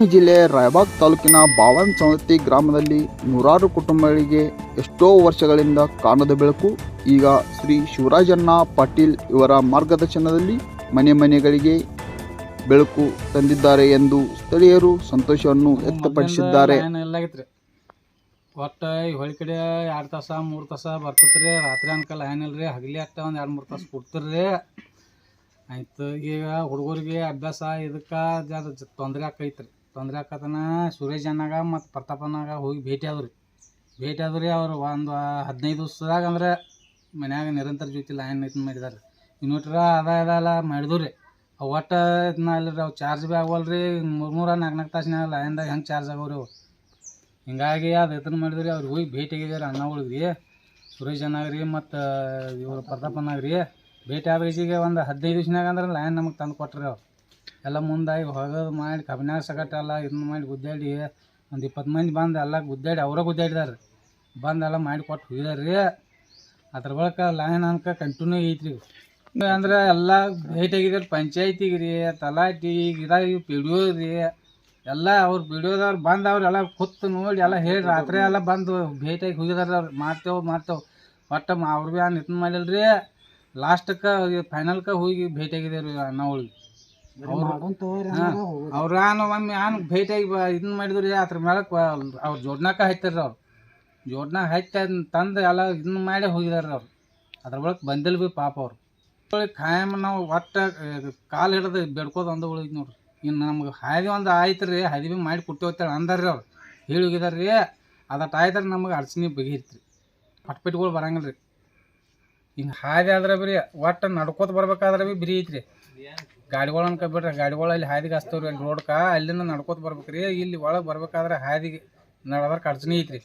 ಜಿಲ್ಲೆ ರಾಯಬಾಗ್ ತಾಲೂಕಿನ ಬಾವನ್ ಸವತಿ ಗ್ರಾಮದಲ್ಲಿ ನೂರಾರು ಕುಟುಂಬಗಳಿಗೆ ಎಷ್ಟೋ ವರ್ಷಗಳಿಂದ ಕಾಣದ ಬೆಳಕು. ಈಗ ಶ್ರೀ ಶಿವರಾಜಣ್ಣ ಪಾಟೀಲ್ ಇವರ ಮಾರ್ಗದರ್ಶನದಲ್ಲಿ ಮನೆ ಮನೆಗಳಿಗೆ ಬೆಳಕು ತಂದಿದ್ದಾರೆ ಎಂದು ಸ್ಥಳೀಯರು ಸಂತೋಷವನ್ನು ವ್ಯಕ್ತಪಡಿಸಿದ್ದಾರೆ. ಒಟ್ಟು ಈ ಹೊಳಿ ಕಡೆ ಎರಡು ತಾಸ ಮೂರು ತಾಸ ಬರ್ತೈತ್ರಿ. ರಾತ್ರಿ ಅನ್ಕಲ್ಲ ಏನಿಲ್ಲ ರೀ ಹಗಲಿ ಆಗ್ತಾ ಒಂದು ಎರಡು ಮೂರು ತಾಸು ಕೊಡ್ತಿರ್ರಿ ಆಯ್ತು, ಈಗ ಹುಡುಗರಿಗೆ ಅಭ್ಯಾಸ ಇದಕ್ಕೆ ಜರ ತೊಂದರೆ ಆಕೈತ್ರಿ. ತೊಂದರೆ ಆಕತನ ಸುರೇಶ್ ಅನ್ನಾಗ ಮತ್ತು ಪ್ರತಾಪನಾಗ ಹೋಗಿ ಭೇಟಿ ಆದ್ರಿ. ಭೇಟಿ ಆದ್ರಿ ಅವ್ರು ಒಂದು ಹದಿನೈದು ದಿವ್ಸದಾಗ ಅಂದ್ರೆ ಮನ್ಯಾಗ ನಿರಂತರ ಜ್ಯೋತಿ ಲೈನ್ ಇದನ್ನ ಮಾಡಿದಾರೆ ಇನ್ವರ್ಟರ ಅದ ಇದೆಲ್ಲ ಮಾಡಿದ್ರು. ರೀ ಒಟ್ಟು ಇದನ್ನ ರೀ ಅವು ಚಾರ್ಜ್ ಭೀ ಆಗವಲ್ರಿ. ಮೂರು, ಮೂರ, ನಾಲ್ಕು ನಾಲ್ಕು ತಾಸಿನಾಗ ಲೈನ್ದಾಗ ಹೆಂಗೆ ಚಾರ್ಜ್ ಆಗವ್ರಿ ಅವು. ಹಿಂಗಾಗಿ ಅದು ಇದನ್ನ ಮಾಡಿದ್ರಿ ಅವ್ರಿಗೆ ಹೋಗಿ ಭೇಟಿ ಆಗಿದ್ದಾರೆ ಅಣ್ಣಗಳಿಗೆ ರೀ ಸುರೇಶ್ ಅನ್ನಾಗ ರೀ ಮತ್ತು ಇವರು ಪ್ರತಾಪನಾಗ ರೀ ಆದ ಈಗ ಒಂದು ಹದಿನೈದು ದಿವ್ಸನಾಗ ಅಂದ್ರೆ ಲೈನ್ ನಮಗೆ ತಂದು ಕೊಟ್ರಿ ಅವ್ರು. ಎಲ್ಲ ಮುಂದಾಗಿ ಹೊಗದು ಮಾಡಿ, ಕಬ್ಬಿನಾಗ ಸಗಟ ಎಲ್ಲ ಇದನ್ನ ಮಾಡಿ ಗುದ್ದಾಡಿ, ಒಂದು ಇಪ್ಪತ್ತು ಮಂದಿ ಬಂದು ಎಲ್ಲ ಗುದ್ದಾಡಿ, ಅವರ ಗುದ್ದಾಡಿದಾರೆ. ಬಂದು ಎಲ್ಲ ಮಾಡಿ ಕೊಟ್ಟು ಹೋಗಿದಾರೆ ರೀ ಅದ್ರ ಬಳಿಕ ಲೈನ್ ಅನ್ಕ ಕಂಟಿನ್ಯೂ ಐತ್ರಿ. ಅಂದ್ರೆ ಎಲ್ಲ ಭೇಟಿಯಾಗಿದ್ದಾರೆ ಪಂಚಾಯತಿಗೆ ರೀ ತಲಾಟಿ ಪಿ ಡಿ ಒ ರೀ ಎಲ್ಲ ಅವ್ರು ಪಿ ಡಿ ಒದವ್ರು ಬಂದು ಅವ್ರೆಲ್ಲ ಕೂತು ನೋಡಿ ಎಲ್ಲ ಹೇಳಿ ರಾತ್ರಿ ಎಲ್ಲ ಬಂದು ಭೇಟಿಯಾಗಿ ಹೋಗಿದಾರೆ ಅವ್ರು. ಮಾಡ್ತೇವೆ ಮಾಡ್ತೇವೆ. ಒಟ್ಟು ಅವ್ರು ಭೀ ಅನ್ನ ಇದನ್ನ ಮಾಡಿಲ್ಲ ರೀ ಲಾಸ್ಟಕ್ಕೆ ಫೈನಲ್ಕ ಹೋಗಿ ಭೇಟಿಯಾಗಿದ್ದೇವ್ರಿ ರೀ ಅವ್ರ ಒಮ್ಮೆ ನಾನು ಭೇಟಿಯಾಗಿ ಇದನ್ನ ಮಾಡಿದ್ರಿ ಅದ್ರ ಮೇಲೆ ಅವ್ರು ಜೋಡ್ನಾಕ ಹಾಯ್ತಾರ್ರಿ ಅವ್ರು. ಜೋಡ್ನಾಗ ಹಚ್ಚಿ ಅದನ್ನ ತಂದು ಎಲ್ಲ ಇದನ್ನ ಮಾಡಿ ಹೋಗಿದಾರೆ ಅವ್ರು. ಅದ್ರ ಒಳಗೆ ಬಂದಿಲ್ಲ ಭೀ ಪಾಪ ಅವ್ರು. ಖಾಯಂ ನಾವು ಒಟ್ಟ ಕಾಲು ಹಿಡ್ದು ಬೇಡ್ಕೋದು ಅಂದ ಉಳಿದ್ ನೋಡ್ರಿ ಇನ್ನು ನಮ್ಗೆ ಹಾದಿ ಒಂದು ಆಯ್ತು ರೀ ಹಾದಿ ಭೀ ಮಾಡಿ ಹೋಗ್ತಾರೆ ಅಂದಾರ್ರಿ ಅವ್ರು. ಹೇಳಿ ಹೋಗಿದಾರ್ರಿ ಅದಟ್ಟು ಆಯ್ತಾರೆ ನಮಗೆ ಅಡ್ಚಣೆ ಬಗೆಹರಿತ್ರಿ ಪಟ್ಪಿಟ್ಗಳು ಬರಂಗಿಲ್ಲ ರೀ ಹಿಂಗೆ ಹಾದಿ ಆದ್ರೆ ಬರೀ ಒಟ್ಟು ನಡ್ಕೋತ ಬರ್ಬೇಕಾದ್ರೆ ಬಿ ಬಿರಿ ಐತ್ರಿ. ಗಾಡಿಗಳು ಅನ್ಕೊಬಿಟ್ರೆ ಗಾಡಿಗಳು ಅಲ್ಲಿ ಹಾದಿಗೆ ಹಚ್ತವ್ರಿ ಅಲ್ಲಿ ರೋಡ್ಕ ಅಲ್ಲಿಂದ ನಡ್ಕೋತ ಬರ್ಬೇಕ್ರಿ ಇಲ್ಲಿ ಒಳಗೆ ಬರ್ಬೇಕಾದ್ರೆ ಹಾದಿಗೆ ನಡ್ಬರ್ಕ ಅಡ್ಚಣೆ ಐತ್ರಿ.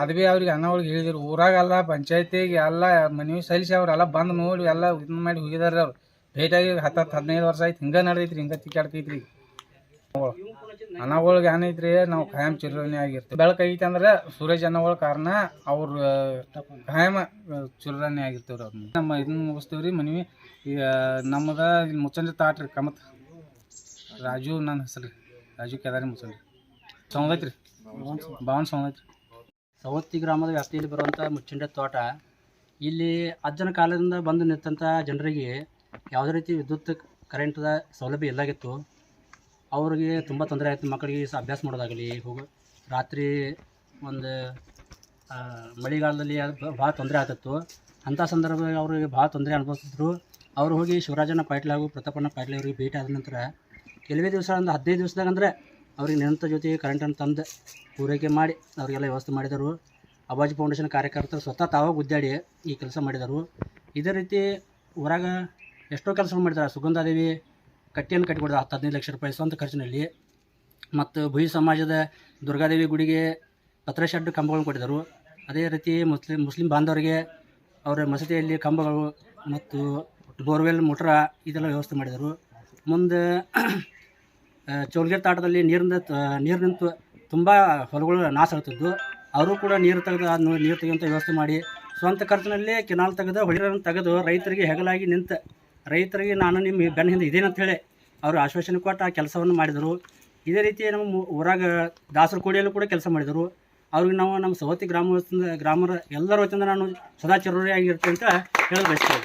ಅದು ಭೀ ಅವ್ರಿಗೆ ಅನ್ನ ಒಳಗೆ ಹೇಳಿದ್ರು ಊರಾಗೆಲ್ಲ ಪಂಚಾಯತಿಗೆ ಎಲ್ಲ ಮನವಿ ಸಲ್ಲಿಸಿ ಅವರೆಲ್ಲ ಬಂದು ನೋಡಿ ಎಲ್ಲ ಇದನ್ನ ಮಾಡಿ ಹೋಗಿದಾರೆ ಅವ್ರು. ಭೇಟಿಯಾಗಿ ಹತ್ತು ಹತ್ತು ಹದಿನೈದು ವರ್ಷ ಆಯ್ತು, ಹಿಂಗೆ ನಡೆದೈತ್ರಿ, ಹಿಂಗೆ ತಿಕ್ಕಾಡ್ತೈತ್ರಿ. ಅನ್ನಗಳಿಗೆ ಏನೈತ್ರಿ ನಾವು ಖಾಯಂ ಚಿರರಣಿ ಆಗಿರ್ತೀವಿ. ಬೆಳಕು ಐತಿ ಅಂದ್ರೆ ಸೂರ್ಯ ಅನ್ನಗಳ ಕಾರಣ ಅವ್ರ ಖಾಯಂ ಚಿರರಣಿ ಆಗಿರ್ತೀವ್ರಿ ಅವ್ರನ್ನ ನಮ್ಮ ಇದನ್ನ ಮುಗಿಸ್ತೀವಿ ರೀ ಮನವಿ ಈಗ ನಮ್ಮದ ಇಲ್ಲಿ ತೋಟ ತಾಟ್ರಿ ಕಮತ್. ರಾಜು ನನ್ನ ಹೆಸರು ರೀ ರಾಜು ಕೇದಾರಿ ಮುಚ್ಚಂಜೆ ಸೌಂದೈತ್ರಿ ಭಾವನ್ ಸೌಂದೈತ್ರಿ ಸವತ್ತಿ ಗ್ರಾಮದ ವ್ಯಾಪ್ತಿಯಲ್ಲಿ ಬರುವಂಥ ಮುಚ್ಚಂಡೆ ತೋಟ, ಇಲ್ಲಿ ಅಜ್ಜನ ಕಾಲದಿಂದ ಬಂದು ನಿಂತಂಥ ಜನರಿಗೆ ಯಾವುದೇ ರೀತಿ ವಿದ್ಯುತ್ ಕರೆಂಟ್ದ ಸೌಲಭ್ಯ ಇಲ್ಲಾಗಿತ್ತು ಅವ್ರಿಗೆ ತುಂಬ ತೊಂದರೆ ಆಯಿತು. ಮಕ್ಕಳಿಗೆ ಸಹ ಅಭ್ಯಾಸ ಮಾಡೋದಾಗಲಿ, ಹೋಗು, ರಾತ್ರಿ ಒಂದು ಮಳೆಗಾಲದಲ್ಲಿ ಭಾಳ ತೊಂದರೆ ಆಗ್ತಿತ್ತು. ಅಂಥ ಸಂದರ್ಭದಲ್ಲಿ ಅವರಿಗೆ ಭಾಳ ತೊಂದರೆ ಅನುಭವಿಸಿದ್ರು. ಅವ್ರು ಹೋಗಿ ಶಿವರಾಜನ ಪಾಟೀಲ್ ಹಾಗೂ ಪ್ರತಾಪಣ್ಣ ಪಾಟೀಲ್ ಅವರಿಗೆ ಭೇಟಿ ಆದ ನಂತರ ಕೆಲವೇ ದಿವಸ, ಒಂದು ಹದಿನೈದು ದಿವಸದಾಗ ಅಂದರೆ ಅವ್ರಿಗೆ ನಿರಂತರ ಜೊತೆಗೆ ಕರೆಂಟನ್ನು ತಂದು ಪೂರೈಕೆ ಮಾಡಿ ಅವರಿಗೆಲ್ಲ ವ್ಯವಸ್ಥೆ ಮಾಡಿದರು. ಅಬಾಜಿ ಫೌಂಡೇಶನ್ ಕಾರ್ಯಕರ್ತರು ಸ್ವತಃ ತಾವಾಗ ಗುದ್ದಾಡಿ ಈ ಕೆಲಸ ಮಾಡಿದರು. ಇದೇ ರೀತಿ ಹೊರಗೆ ಎಷ್ಟೋ ಕೆಲಸ ಮಾಡಿದ್ದಾರೆ. ಸುಗಂಧಾದೇವಿ ಕಟ್ಟಿಯನ್ನು ಕಟ್ಟಿಕೊಡೋದು ಹತ್ತು ಹದಿನೈದು ಲಕ್ಷ ರೂಪಾಯಿ ಸ್ವಂತ ಖರ್ಚಿನಲ್ಲಿ. ಮತ್ತು ಭುಯಿ ಸಮಾಜದ ದುರ್ಗಾದೇವಿ ಗುಡಿಗೆ ಪತ್ರ ಶೆಡ್ ಕಂಬಗಳನ್ನು ಕೊಟ್ಟಿದ್ದರು. ಅದೇ ರೀತಿ ಮುಸ್ಲಿಂ ಮುಸ್ಲಿಂ ಬಾಂಧವರಿಗೆ ಅವರ ಮಸೀದಿಯಲ್ಲಿ ಕಂಬಗಳು ಮತ್ತು ಬೋರ್ವೆಲ್, ಮೋಟ್ರ ಇದೆಲ್ಲ ವ್ಯವಸ್ಥೆ ಮಾಡಿದರು. ಮುಂದೆ ಚೌಲ್ಗೆರೆ ತಾಟದಲ್ಲಿ ನೀರಿನ ನೀರು ನಿಂತು ತುಂಬ ಹೊಲಗಳು ನಾಶ ಆಗ್ತಿದ್ದು ಅವರು ಕೂಡ ನೀರು ತೆಗೆದು, ನೀರು ತೆಗೆಯುವಂಥ ವ್ಯವಸ್ಥೆ ಮಾಡಿ ಸ್ವಂತ ಖರ್ಚಿನಲ್ಲಿ ಕೆನಾಲ್ ತೆಗೆದು ಹೊಳಿರನ್ನು ತೆಗೆದು ರೈತರಿಗೆ ಹೆಗಲಾಗಿ ನಿಂತ ರೈತರಿಗೆ ನಾನು ನಿಮ್ಮ ಬೆನ್ನ ಹಿಂದೆ ಇದೇನಂತ ಹೇಳಿ ಅವರು ಆಶ್ವಾಸನೆ ಕೊಟ್ಟು ಆ ಕೆಲಸವನ್ನು ಮಾಡಿದರು. ಇದೇ ರೀತಿ ನಮ್ಮ ಊರಾಗ ದಾಸರ ಕೋಡಿಯಲ್ಲೂ ಕೂಡ ಕೆಲಸ ಮಾಡಿದರು. ಅವ್ರಿಗೆ ನಾವು ನಮ್ಮ ಸವತಿ ಗ್ರಾಮ ಗ್ರಾಮರ ಎಲ್ಲರ ವತಿಯಿಂದ ನಾನು ಸದಾ ಚಿರಋಣಿಯಾಗಿರ್ತೀನಿ ಅಂತ ಹೇಳಲು ಬಯಸ್ತೇವೆ